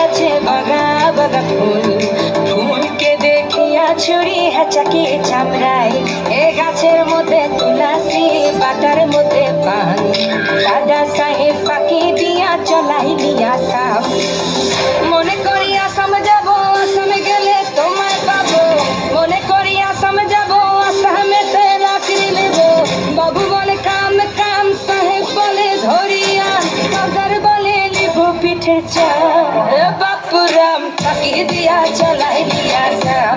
গাছে বাগা বাগা ফুল। ফুলকে দেখিয়া ছুরি হেঁচাকে চামড়াই এ গাছের মধ্যে তুলাসি বাটার মধ্যে পান। দাদা সাহেব পাখি দিয়া চলাই দিয়া সাম মনে করি আসাম যাব আসামে গেলে তোমায় পাবো। মনে করি আসাম যাব আসামেতে চাকরি নেব। বাবু বলে, কাম কাম, সাহেব বলে, ধরিয়া বলে লিব পিঠে চা পাখি দিয়া চলাই দিয়া সাম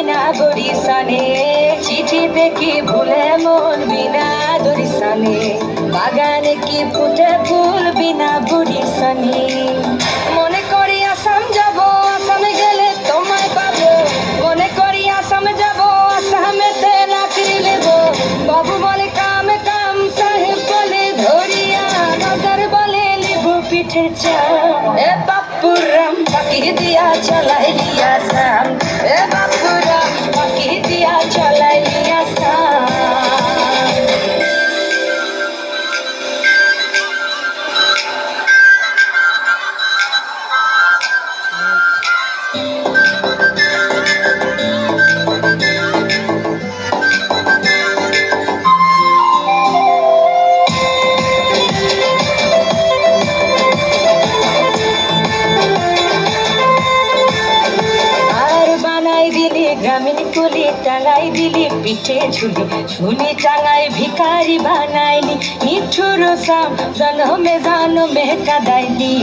বিনা বরিশনে চিঠিতে কি ভুলে মন বিনা দরিশনে। বাগানে কি ফুটে ফুল বিনা বরিশনে মনে করি আসাম যাব, আসামে গেলে তোমায় পাবো। মনে করি আসাম যাব, আসামেতে চাকরি নেব। বাবু বলে, কাম কাম, সাহেব বলে, ধরিয়া বলে, লিবু পিঠে চা। এ বাপুরাম পাখি দিয়া চলাই দিয়া সাম গ্রামীণ কুলি টাঙাই দিলি পিঠে ঝুলি। ঝুলি টাঙাই ভিখারি বানাইলি নিঠুর সাম জনমে জনমে কাদাইলি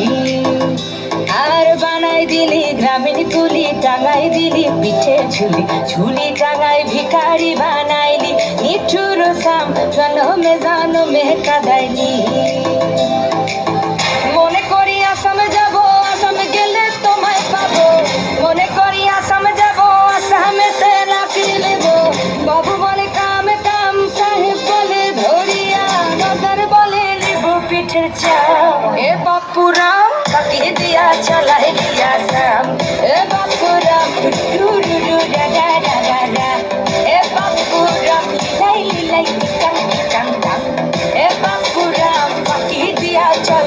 আর বানাই দিলি, গ্রামীণ কুলি টাঙাই দিলি, পিঠে ঝুলি। ঝুলি টাঙাই ভিখারি বানাইলি নিঠুর সাম জনমে জনমে কাদাইলি মনে করি আসামে যাব, আসামে গেলে তোমায় পাবো। মনে করি কাছে চাও এ বাপুরাম কাটিয়ে দিয়া চালায় দিয়া সাম এ বাপুরাম রু রু রু রাগা রাগা রা এ বাপুরাম লাই লাই কাম কাম কাম এ বাপুরাম কাটিয়ে দিয়া চালায়